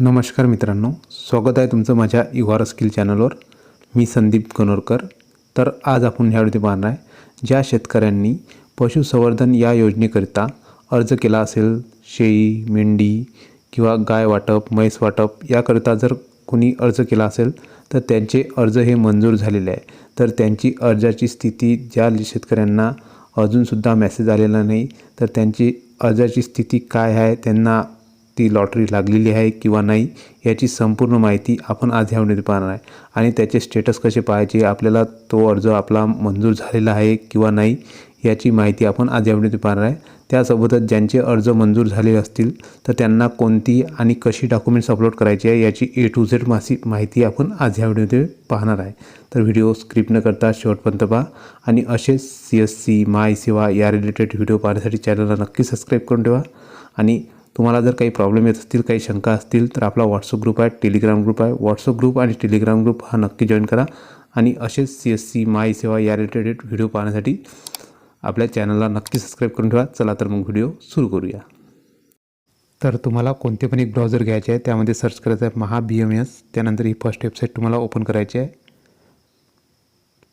नमस्कार मित्रांनो स्वागत आहे तुमचं माझ्या युवार स्किल चॅनलवर. मी संदीप कनोरकर. तर आज आपण ह्या व्हिडिओ पाहणार आहे ज्या शेतकऱ्यांनी पशुसंवर्धन या योजनेकरिता अर्ज केला असेल शेळी मेंढी किंवा गाय वाटप म्हैस वाटप याकरिता जर कोणी अर्ज केला असेल तर त्यांचे अर्ज हे मंजूर झालेले आहे. तर त्यांची अर्जाची स्थिती ज्या शेतकऱ्यांना अजूनसुद्धा मेसेज आलेला नाही तर त्यांची अर्जाची स्थिती काय आहे त्यांना ती लॉटरी लागलेली आहे किंवा नाही याची संपूर्ण माहिती आपण आज ह्या व्हिडिओत पाहणार आहे. आणि त्याचे स्टेटस कसे पाहायचे आपल्याला तो अर्ज आपला मंजूर झालेला आहे किंवा नाही याची माहिती आपण आज या व्हिडिओत पाहणार आहे. त्यासोबतच ज्यांचे अर्ज मंजूर झालेले असतील तर त्यांना कोणती आणि कशी डॉक्युमेंट्स अपलोड करायची आहे याची ए टू झेड मासी माहिती आपण आज ह्या व्हिडिओमध्ये पाहणार आहे. तर व्हिडिओ स्क्रिप्ट न करता शेवटपर्यंत पहा. आणि असेच सी एस सी माय सेवा या रिलेटेड व्हिडिओ पाहण्यासाठी चॅनलला नक्की सबस्क्राईब करून ठेवा. आणि तुम्हाला जर काही प्रॉब्लेम येत असतील काही शंका असतील तर आपला व्हॉट्सअप ग्रुप आहे टेलिग्राम ग्रुप आहे. व्हॉट्सअप ग्रुप आणि टेलिग्राम ग्रुप हा नक्की जॉईन करा. आणि असेच सी एस सी माय सेवा या रिलेटेड व्हिडिओ पाहण्यासाठी आपल्या चॅनलला नक्की सबस्क्राईब करून ठेवा. चला तर मग व्हिडिओ सुरू करूया. तर तुम्हाला कोणते पण एक ब्राउझर घ्यायचे आहे त्यामध्ये सर्च करायचं आहे महा बी एम एस त्यानंतर ही फर्स्ट वेबसाईट तुम्हाला ओपन करायची आहे.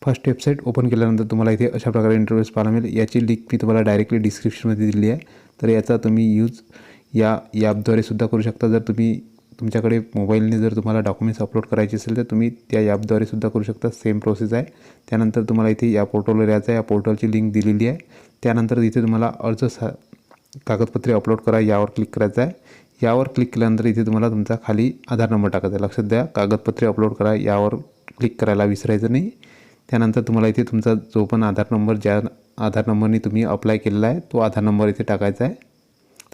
फर्स्ट वेबसाईट ओपन केल्यानंतर तुम्हाला इथे अशा प्रकारे इंटरव्ह्यूज पाहायला मिळेल. याची लिंक मी तुम्हाला डायरेक्टली डिस्क्रिप्शनमध्ये दिली आहे. तर याचा तुम्ही यूज या ॲपद्वारे सुद्धा करू शकता. जर तुम्ही तुमच्याकडे मोबाईलने जर तुम्हाला डॉक्युमेंट्स अपलोड करायचे असेल तर तुम्ही त्या ॲपद्वारे सुद्धा करू शकता. सेम प्रोसेस आहे. त्यानंतर तुम्हाला इथे या पोर्टलवर यायचं आहे. या पोर्टलची लिंक दिलेली आहे. त्यानंतर इथे तुम्हाला अर्ज सा कागदपत्रे अपलोड करा. यावर क्लिक करायचं आहे. यावर क्लिक केल्यानंतर इथे तुम्हाला तुमचा खाली आधार नंबर टाकायचा आहे. लक्षात द्या. कागदपत्रे अपलोड करा. यावर क्लिक करायला विसरायचं नाही. त्यानंतर तुम्हाला इथे तुमचा जो पण आधार नंबर ज्या आधार नंबरने तुम्ही अप्लाय केलेला आहे तो आधार नंबर इथे टाकायचा आहे.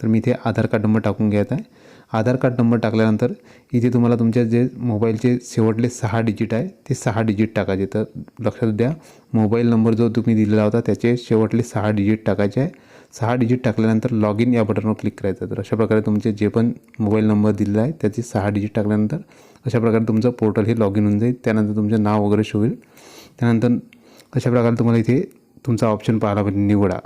तर मी इथे आधार कार्ड नंबर टाकून घ्यायचा आहे. आधार कार्ड नंबर टाकल्यानंतर इथे तुम्हाला तुमच्या जे मोबाईलचे शेवटले सहा डिजिट आहे ते सहा डिजिट टाकायचे. तर लक्षात द्या मोबाईल नंबर जो तुम्ही दिलेला होता त्याचे शेवटले सहा डिजिट टाकायचे आहे. सहा डिजिट टाकल्यानंतर लॉग इन या बटनवर क्लिक करायचं. तर अशा प्रकारे तुमचे जे पण मोबाईल नंबर दिलेला आहे त्याचे सहा डिजिट टाकल्यानंतर अशा प्रकारे तुमचं पोर्टल हे लॉग इन होऊन जाईल. त्यानंतर तुमचं नाव वगैरे शो होईल त्यानंतर अशा प्रकारे तुम्हाला इथे तुमचा ऑप्शन पाहायला पाहिजे निवडा.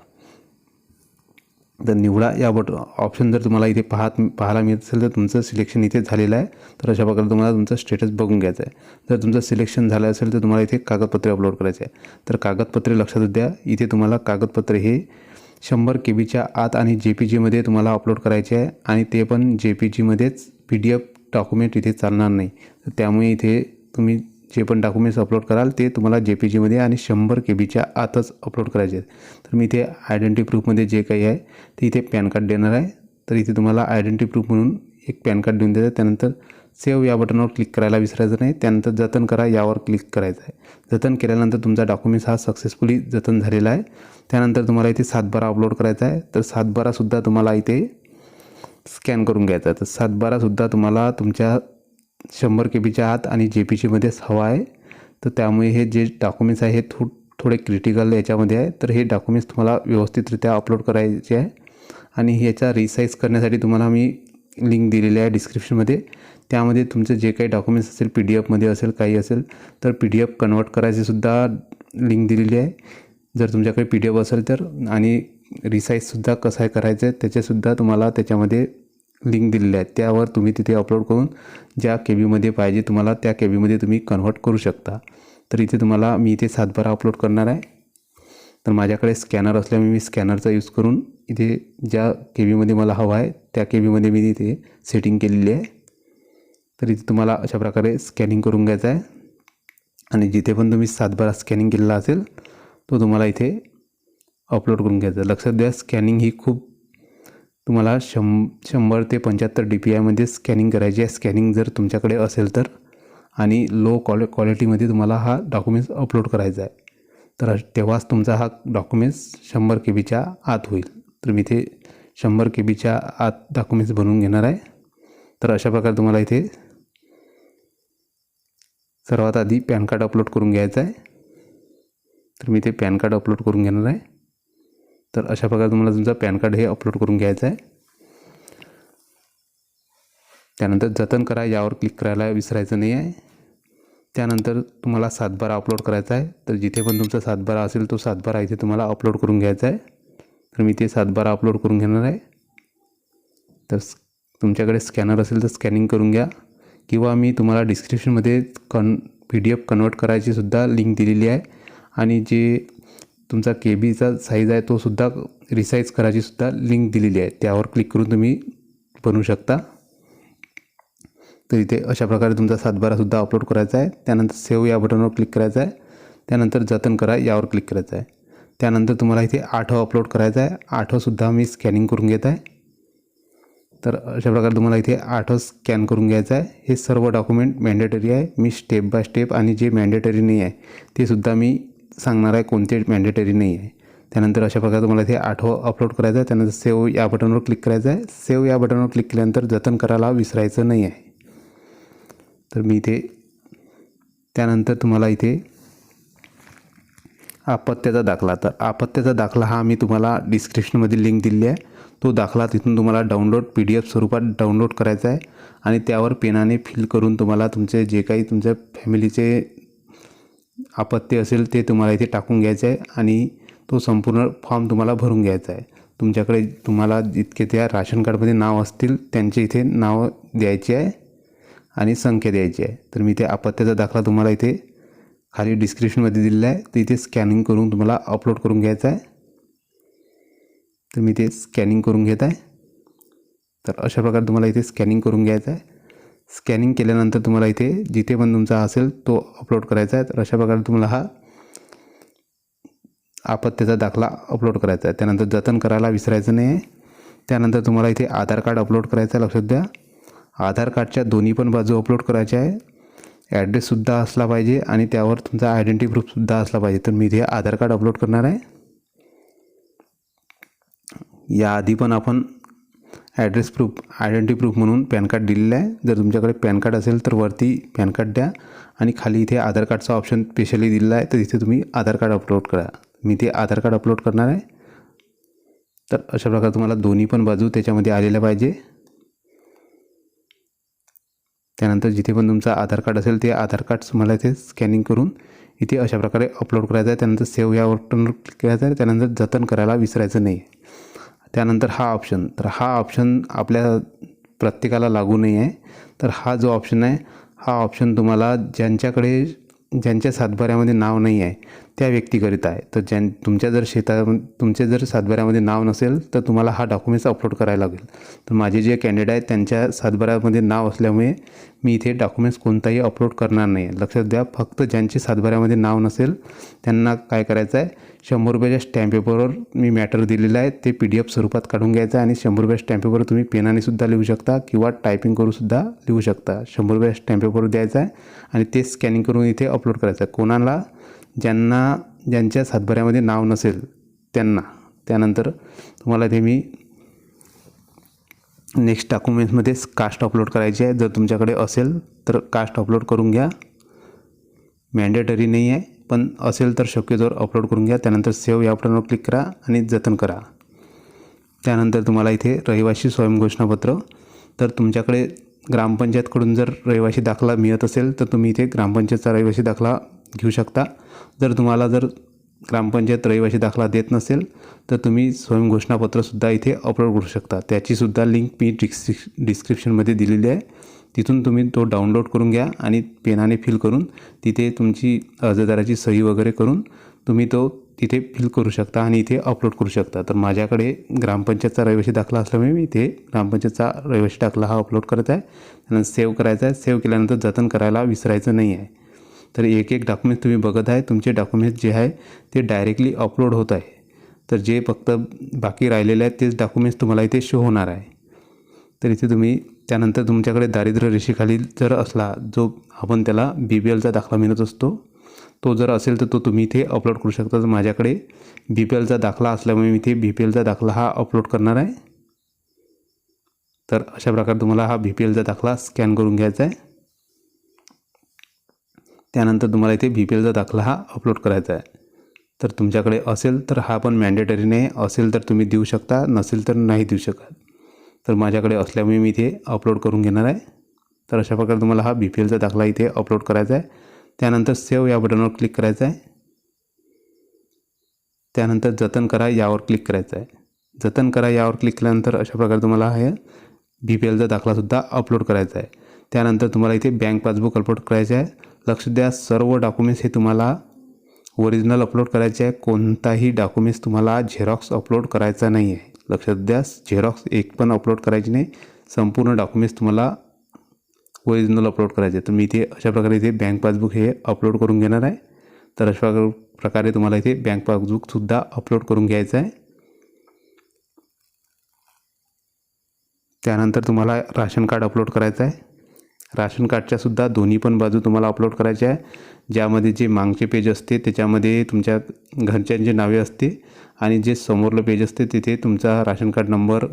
तर निवडा या बट ऑप्शन जर तुम्हाला इथे पाहत पाहायला मिळत असेल तर तुमचं सिलेक्शन इथे झालेलं आहे. तर अशा प्रकारे तुम्हाला तुमचं स्टेटस बघून घ्यायचं आहे. जर तुमचं सिलेक्शन झालं असेल तर तुम्हाला इथे कागदपत्रे अपलोड करायचे आहे. तर कागदपत्रे लक्षात द्या. इथे तुम्हाला कागदपत्रे हे शंभर के बीच्या आत आणि जे पी जीमध्ये तुम्हाला अपलोड करायचे आहे. आणि ते पण जे पी जीमध्येच पी डी एफ डॉक्युमेंट इथे चालणार नाही. तर त्यामुळे इथे तुम्ही जे पण डॉक्युमेंट्स अपलोड कराल ते तुम्हाला जे पी जीमध्ये आणि शंभर के बीच्या आतच अपलोड करायचे आहेत. तर मी इथे आयडेंटिटी प्रूफमध्ये जे काही आहे ते इथे पॅन कार्ड देणार आहे. तर इथे तुम्हाला आयडेंटिटी प्रूफ म्हणून एक पॅन कार्ड देऊन द्यायचं त्यानंतर सेव्ह या बटनवर क्लिक करायला विसरायचं नाही. त्यानंतर जतन करा यावर क्लिक करायचं आहे. जतन केल्यानंतर तुमचा डॉक्युमेंट्स हा सक्सेसफुली जतन झालेला आहे. त्यानंतर तुम्हाला इथे सातबारा अपलोड करायचा आहे. तर सातबारासुद्धा तुम्हाला इथे स्कॅन करून घ्यायचा आहे. तर सातबारासुद्धा तुम्हाला तुमच्या शंभर के बीच्या आत आणि जे पी जीमध्येच हवा आहे. तर त्यामुळे हे जे डॉक्युमेंट्स आहे हे थो थोडे क्रिटिकल याच्यामध्ये आहे. तर हे डॉक्युमेंट्स तुम्हाला व्यवस्थितरित्या अपलोड करायचे आहे. आणि ह्याचा रिसाईज करण्यासाठी तुम्हाला मी लिंक दिलेली आहे डिस्क्रिप्शनमध्ये त्यामध्ये तुमचं जे काही डॉक्युमेंट्स असेल पी डी एफमध्ये असेल काही असेल तर पी डी एफ कन्वर्ट करायचीसुद्धा लिंक दिलेली आहे. जर तुमच्याकडे पी डी एफ असेल तर आणि रिसाईजसुद्धा कसं आहे करायचं आहे त्याच्यासुद्धा तुम्हाला त्याच्यामध्ये लिंक दिलेली आहे त्यावर तुम्ही तिथे अपलोड करून ज्या के बीमध्ये पाहिजे तुम्हाला त्या के बीमध्ये तुम्ही कन्व्हर्ट करू शकता. तर इथे तुम्हाला मी इथे सातबारा अपलोड करणार आहे. तर माझ्याकडे स्कॅनर असल्यामुळे मी स्कॅनरचा यूज करून इथे ज्या के बीमध्ये मला हवा आहे त्या के बीमध्ये मी इथे सेटिंग केलेली आहे. तर इथे तुम्हाला अशा प्रकारे स्कॅनिंग करून घ्यायचं आहे. आणि जिथे पण तुम्ही सातबारा स्कॅनिंग केलेला असेल तो तुम्हाला इथे अपलोड करून घ्यायचा लक्षात द्या स्कॅनिंग ही खूप तुम्हाला शं शंभर ते पंच्याहत्तर डी पी आयमध्ये स्कॅनिंग करायची आहे. स्कॅनिंग जर तुमच्याकडे असेल तर. आणि लो क्वालि क्वालिटीमध्ये तुम्हाला हा डॉक्युमेंट्स अपलोड करायचा आहे. तर तेव्हाच तुमचा हा डॉक्युमेंट्स शंभर के बीच्या आत होईल. तर मी इथे शंभर के बीच्या आत डॉक्युमेंट्स बनवून घेणार आहे. तर अशा प्रकारे तुम्हाला इथे सर्वात आधी पॅन कार्ड अपलोड करून घ्यायचं आहे. तर मी ते पॅन कार्ड अपलोड करून घेणार आहे. तर अशा प्रकारे तुम्हाला तुमचं पॅन कार्ड हे अपलोड करून घ्यायचं आहे. त्यानंतर जतन करा यावर क्लिक करायला विसरायचं नाही आहे. त्यानंतर तुम्हाला सातबारा अपलोड करायचा आहे. तर जिथे पण तुमचा सातबारा असेल तो सातबारा इथे तुम्हाला अपलोड करून घ्यायचा आहे. तर मी ते सातबारा अपलोड करून घेणार आहे. तर तुमच्याकडे स्कॅनर असेल तर स्कॅनिंग करून घ्या. किंवा मी तुम्हाला डिस्क्रिप्शनमध्ये कन पी डी एफ कन्वर्ट करायची सुद्धा लिंक दिलेली आहे. आणि जे तुमचा के बीचा साईज आहे तो सुद्धा रिसाईज करायची सुद्धा लिंक दिलेली आहे. त्यावर क्लिक करून तुम्ही बनवू शकता. तर इथे अशा प्रकारे तुमचा सातबारासुद्धा अपलोड करायचा आहे. त्यानंतर सेव्ह या बटनवर क्लिक करायचं आहे. त्यानंतर जतन करा यावर क्लिक करायचं आहे. त्यानंतर तुम्हाला इथे आठव अपलोड करायचा आहे. आठवंसुद्धा मी स्कॅनिंग करून घेत आहे. तर अशा प्रकारे तुम्हाला इथे आठव स्कॅन करून घ्यायचं आहे. हे सर्व डॉक्युमेंट मॅन्डेटरी आहे. मी स्टेप बाय स्टेप आणि जे मॅन्डेटरी नाही आहे ते सुद्धा मी सांगणार आहे कोणते मॅन्डेटरी नाही आहे. त्यानंतर अशा प्रकारे तुम्हाला इथे आठव अपलोड करायचं आहे. त्यानंतर सेव्ह या बटनवर क्लिक करायचं आहे. सेव्ह या बटनवर क्लिक केल्यानंतर जतन करायला विसरायचं नाही आहे. तर मी इथे त्यानंतर तुम्हाला इथे आपत्त्याचा दाखला. तर आपत्त्याचा दाखला हा मी तुम्हाला डिस्क्रिप्शनमध्ये लिंक दिली आहे. तो दाखला तिथून तुम्हाला डाउनलोड पी डी एफ स्वरूपात डाउनलोड करायचा आहे. आणि त्यावर पेनाने फिल करून तुम्हाला तुमचे जे काही तुमच्या फॅमिलीचे आपत्ती असेल ते तुम्हाला इथे टाकून घ्यायचं आहे आणि तो संपूर्ण फॉर्म तुम्हाला भरून घ्यायचा आहे तुमच्याकडे तुम्हाला जितके त्या राशन कार्डमध्ये नाव असतील त्यांचे इथे नाव द्यायचे आहे आणि संख्या द्यायची आहे तर मी इथे आपत्त्याचा दाखला तुम्हाला इथे खाली डिस्क्रिप्शनमध्ये दिलेला आहे तर इथे स्कॅनिंग करून तुम्हाला अपलोड करून घ्यायचं आहे तर मी इथे स्कॅनिंग करून घेत आहे तर अशा प्रकारे तुम्हाला इथे स्कॅनिंग करून घ्यायचं आहे स्कॅनिंग केल्यानंतर तुम्हाला इथे जिथे पण तुमचा असेल तो अपलोड करायचा आहे. तर अशा प्रकारे तुम्हाला हा आपत्त्याचा दाखला अपलोड करायचा आहे. त्यानंतर जतन करायला विसरायचं नाही आहे. त्यानंतर तुम्हाला इथे आधार कार्ड अपलोड करायचं आहे लक्षात द्या. आधार कार्डच्या दोन्ही पण बाजू अपलोड करायच्या आहे. ॲड्रेससुद्धा असला पाहिजे आणि त्यावर तुमचा आयडेंटिटी प्रूफसुद्धा असला पाहिजे. तर मी इथे आधार कार्ड अपलोड करणार आहे. याआधी पण आपण ॲड्रेस प्रूफ आयडेंटिटी प्रूफ म्हणून पॅन कार्ड दिलेलं आहे. जर तुमच्याकडे पॅन कार्ड असेल तर वरती पॅन कार्ड द्या आणि खाली इथे आधार कार्डचा ऑप्शन स्पेशली दिलेला आहे. तर इथे तुम्ही आधार कार्ड अपलोड करा. मी ते आधार कार्ड अपलोड करणार आहे. तर अशा प्रकारे तुम्हाला दोन्ही पण बाजू त्याच्यामध्ये आलेल्या पाहिजे. त्यानंतर जिथे पण तुमचा आधार कार्ड असेल ते आधार कार्ड तुम्हाला इथे स्कॅनिंग करून इथे अशा प्रकारे अपलोड करायचं आहे. त्यानंतर सेव्ह या बटनवर क्लिक करायचं आहे. त्यानंतर जतन करायला विसरायचं नाही. त्यानंतर हा ऑप्शन तर हा ऑप्शन आपल्या प्रत्येकाला लागू नाही आहे तर हा जो ऑप्शन आहे हा ऑप्शन तुम्हाला ज्यांच्याकडे ज्यांच्या सातबाऱ्यामध्ये नाव नाही आहे त्या व्यक्तीकरिता आहे. तर ज्यां तुमच्या जर शेता तुमचे जर सातबाऱ्यामध्ये नाव नसेल तर तुम्हाला हा डॉक्युमेंट्स अपलोड करायला लागेल. तर माझे जे कॅन्डिडेट आहेत त्यांच्या सातबाऱ्यामध्ये नाव असल्यामुळे मी इथे डॉक्युमेंट्स कोणताही अपलोड करणार नाही आहे लक्षात द्या फक्त ज्यांचे सातबाऱ्यामध्ये नाव नसेल त्यांना काय करायचं आहे शंभर रुपयाच्या स्टॅम्प पेपरवर मी मॅटर दिलेलं आहे ते पी डी एफ स्वरूपात काढून घ्यायचं आहे आणि शंभर रुपया स्टॅम्प पेपर तुम्ही पेनाने सुद्धा लिहू शकता किंवा टायपिंग करूनसुद्धा लिहू शकता. शंभर रुपया स्टॅम्प पेपर द्यायचा आहे आणि ते स्कॅनिंग करून इथे अपलोड करायचं आहे. कोणाला ज्यांना ज्यांच्या सातभऱ्यामध्ये नाव नसेल त्यांना. त्यानंतर तुम्हाला ते मी नेक्स्ट डॉक्युमेंट्समध्ये कास्ट अपलोड करायची आहे. जर तुमच्याकडे असेल तर कास्ट अपलोड करून घ्या. मॅन्डेटरी नाही आहे पण असेल तर शक्यतोवर अपलोड करून घ्या. त्यानंतर सेव्ह या बटनवर क्लिक करा आणि जतन करा. त्यानंतर तुम्हाला इथे रहिवासी स्वयंघोषणापत्र. तर तुमच्याकडे ग्रामपंचायतकडून जर रहिवासी दाखला मिळत असेल तर तुम्ही इथे ग्रामपंचायतचा रहिवासी दाखला घेऊ शकता. जर तुम्हाला जर ग्रामपंचायत रहिवासी दाखला देत नसेल तर तुम्ही स्वयंघोषणापत्रसुद्धा इथे अपलोड करू शकता. त्याचीसुद्धा लिंक मी डिस्क्रिप डिस्क्रिप्शनमध्ये दिलेली आहे. तिथून तुम्ही तो डाउनलोड करून घ्या आणि पेनाने फिल करून तिथे तुमची अर्जदाराची सही वगैरे करून तुम्ही तो तिथे फिल करू शकता आणि इथे अपलोड करू शकता. तर माझ्याकडे ग्रामपंचायतचा रहिवासी दाखला असल्यामुळे मी इथे ग्रामपंचायतचा रहिवासी दाखला हा अपलोड करत आहे. त्यानंतर सेव्ह करायचा आहे. सेव्ह केल्यानंतर जतन करायला विसरायचं नाही आहे. तर एक एक डॉक्युमेंट तुम्ही बघत आहे. तुमचे डॉक्युमेंट जे आहे ते डायरेक्टली अपलोड होत आहे. तर जे फक्त बाकी राहिलेले आहेत तेच डॉक्युमेंट्स तुम्हाला इथे शो होणार आहे. तर इथे तुम्ही त्यानंतर तुमच्याकडे दारिद्र्य रेषेखाली जर असला जो आपण त्याला बी पी एलचा दाखला मिळत असतो तो जर असेल तर तो तुम्ही इथे अपलोड करू शकता. तर माझ्याकडे बी पी एलचा दाखला असल्यामुळे मी इथे बी पी एलचा दाखला हा अपलोड करणार आहे. तर अशा प्रकारे तुम्हाला हा बी पी एलचा दाखला स्कॅन करून घ्यायचा आहे. त्यानंतर तुम्हाला इथे बी पी एलचा दाखला हा अपलोड करायचा आहे. तर तुमच्याकडे असेल तर हा पण मॅन्डेटरी नाही असेल तर तुम्ही देऊ शकता नसेल तर नाही देऊ शकत. तर माझ्याकडे असल्यामुळे मी इथे अपलोड करून घेणार आहे. तर अशा प्रकारे तुम्हाला हा बी पी एलचा दाखला इथे अपलोड करायचा आहे. त्यानंतर सेव्ह या बटनवर क्लिक करायचं आहे. त्यानंतर जतन करा यावर क्लिक करायचं आहे. जतन करा यावर क्लिक केल्यानंतर अशा प्रकारे तुम्हाला हे बी पी एलचा दाखलासुद्धा अपलोड करायचा आहे. त्यानंतर तुम्हाला इथे बँक पासबुक अपलोड करायचे आहे. लक्ष द्या. सर्व डॉक्युमेंट्स हे तुम्हाला ओरिजिनल अपलोड करायचे आहे. कोणताही डॉक्युमेंट्स तुम्हाला झेरॉक्स अपलोड करायचा नाही आहे. लक्षात द्या. झेरॉक्स एक पण अपलोड करायची नाही. संपूर्ण डॉक्युमेंट्स तुम्हाला ओरिजिनल अपलोड करायचे आहे तर मी इथे अशा प्रकारे इथे बँक पासबुक हे अपलोड करून घेणार आहे. तर अशा प्रकारे तुम्हाला इथे बँक पासबुकसुद्धा अपलोड करून घ्यायचं आहे. त्यानंतर तुम्हाला राशन कार्ड अपलोड करायचं आहे. राशन कार्डच्या सुद्धा दोन्ही पण बाजू तुम्हाला अपलोड करायच्या आहे. ज्यामध्ये जे मागचे पेज असते त्याच्यामध्ये तुमच्या घरच्यांची नावे असते आणि जे समोरलं पेज असते तिथे तुमचा राशन कार्ड नंबर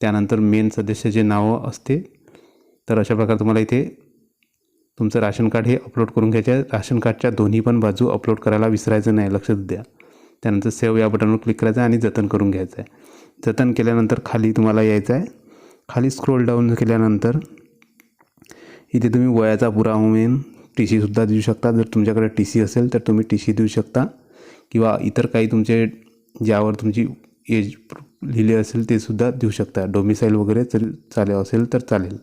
त्यानंतर मेन सदस्याचे नावं असते. तर अशा प्रकारे तुम्हाला इथे तुमचं राशन कार्ड हे अपलोड करून घ्यायचं आहे. राशन कार्डच्या दोन्ही पण बाजू अपलोड करायला विसरायचं नाही लक्षात द्या. त्यानंतर सेव्ह या बटनवर क्लिक करायचं आहे आणि जतन करून घ्यायचं आहे. जतन केल्यानंतर खाली तुम्हाला यायचं आहे. खाली स्क्रोल डाऊन केल्यानंतर इथे तुम्ही वयाचा पुरावा म्हणून टी सीसुद्धा देऊ शकता. जर तुमच्याकडे टी सी असेल तर तुम्ही टी सी देऊ शकता. किंवा इतर काही तुमचे ज्यावर तुमची एज लिहिले असेल ते सुद्धा देऊ शकता. डोमिसाईल वगैरे चल चालेल असेल तर चालेल.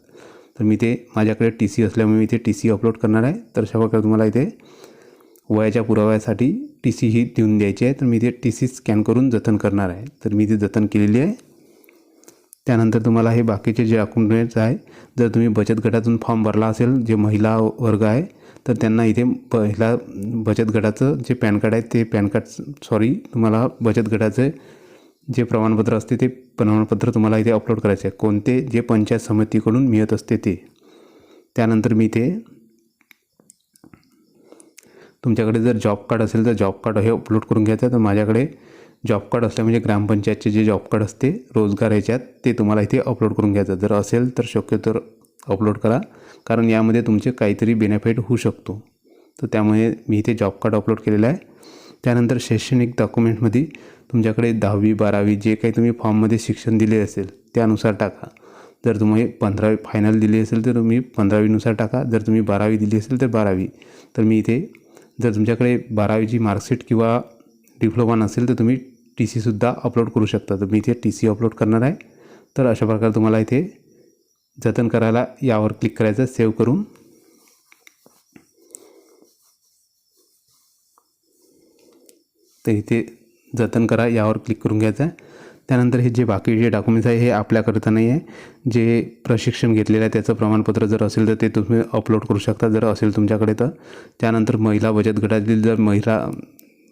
तर मी ते माझ्याकडे टी सी असल्यामुळे मी इथे टी सी अपलोड करणार आहे. तर अशा प्रकारे तुम्हाला इथे वयाच्या पुराव्यासाठी टी सी ही देऊन द्यायची आहे. तर मी इथे टी सी स्कॅन करून जतन करणार आहे. तर मी इथे जतन केलेली आहे. त्यानंतर तुम्हाला हे बाकीचे जे डॉक्युमेंट्स आहे जर तुम्ही बचत गटातून फॉर्म भरला असेल जे महिला वर्ग आहे तर त्यांना इथे पहिला बचत गटाचं जे पॅन कार्ड आहे ते पॅन कार्ड सॉरी तुम्हाला बचत गटाचे जे प्रमाणपत्र असते ते प्रमाणपत्र तुम्हाला इथे अपलोड करायचे आहे. कोणते जे पंचायत समितीकडून मिळत असते ते. त्यानंतर मी ते तुमच्याकडे जर जॉब कार्ड असेल तर जॉब कार्ड हे अपलोड करून घ्यायचं तर माझ्याकडे जॉब कार्ड असल्या म्हणजे ग्रामपंचायतचे जे जॉब कार्ड असते रोजगार याच्यात ते तुम्हाला इथे अपलोड करून घ्यायचं. जर असेल तर शक्यतो अपलोड करा. कारण यामध्ये तुमचे काहीतरी बेनिफिट होऊ शकतो. तर त्यामुळे मी इथे जॉब कार्ड अपलोड केलेलं आहे. त्यानंतर शैक्षणिक डॉक्युमेंटमध्ये तुमच्याकडे दहावी बारावी जे काही तुम्ही फॉर्ममध्ये शिक्षण दिले असेल त्यानुसार टाका. जर तुम्ही पंधरावी फायनल दिली असेल तर तुम्ही पंधरावीनुसार टाका. जर तुम्ही बारावी दिली असेल तर बारावी. तर मी इथे जर तुमच्याकडे बारावीची मार्कशीट किंवा डिप्लोमा नसेल तर तुम्ही टी सीसुद्धा अपलोड करू शकता. तर मी इथे टी सी अपलोड करणार आहे. तर अशा प्रकारे तुम्हाला इथे जतन करायला यावर क्लिक करायचं सेव्ह करून. तर इथे जतन करा यावर क्लिक करून घ्यायचं. आहे त्यानंतर हे जे बाकी जे डॉक्युमेंट्स आहे हे आपल्याकरता नाही आहे. जे प्रशिक्षण घेतलेलं आहे त्याचं प्रमाणपत्र जर असेल तर ते तुम्ही अपलोड करू शकता जर असेल तुमच्याकडे तर. त्यानंतर महिला बचत गटातील जर महिला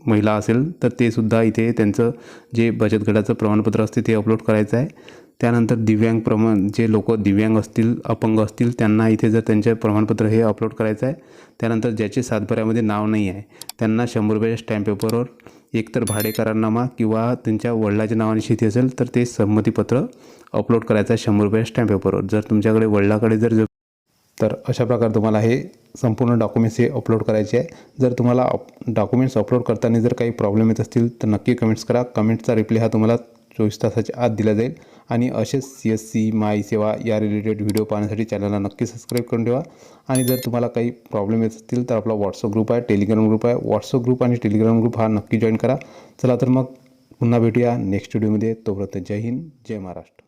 महिला असेल तर ते सुद्धा इथे त्यांचं जे बचत गटाचं प्रमाणपत्र असते ते अपलोड करायचं आहे. त्यानंतर दिव्यांग प्रमाण जे लोक दिव्यांग असतील अपंग असतील त्यांना इथे जर त्यांचे प्रमाणपत्र हे अपलोड करायचं आहे त्यानंतर ज्याचे सातबाऱ्यामध्ये नाव नाही आहे त्यांना शंभर रुपयाच्या स्टॅम्प पेपरवर एकतर भाडेकरारनामा किंवा त्यांच्या वडिलाच्या नावाने शेती असेल तर ते संमतीपत्र अपलोड करायचं आहे शंभर रुपयाच्या स्टॅम्प पेपरवर जर तुमच्याकडे वडिलाकडे जर जर तर अशा प्रकारे तुम्हाला हे संपूर्ण डॉक्युमेंट्स हे अपलोड करायचे आहे. जर तुम्हाला डॉक्युमेंट्स अपलोड करताना जर काही प्रॉब्लेम येत असतील तर नक्की कमेंट्स करा. कमेंटचा रिप्लाय हा तुम्हाला चोवीस तासाच्या आत दिला जाईल. आणि असेच सी एस सी माय सेवा या रिलेटेड व्हिडिओ पाहण्यासाठी चॅनलला नक्की सबस्क्राईब करून ठेवा. आणि जर तुम्हाला काही प्रॉब्लेम येत असतील तर आपला व्हॉट्सअप ग्रुप आहे टेलिग्राम ग्रुप आहे. व्हॉट्सअप ग्रुप आणि टेलिग्राम ग्रुप हा नक्की जॉईन करा. चला तर मग पुन्हा भेटूया नेक्स्ट व्हिडिओमध्ये तोपर्यंत जय हिंद जय महाराष्ट्र.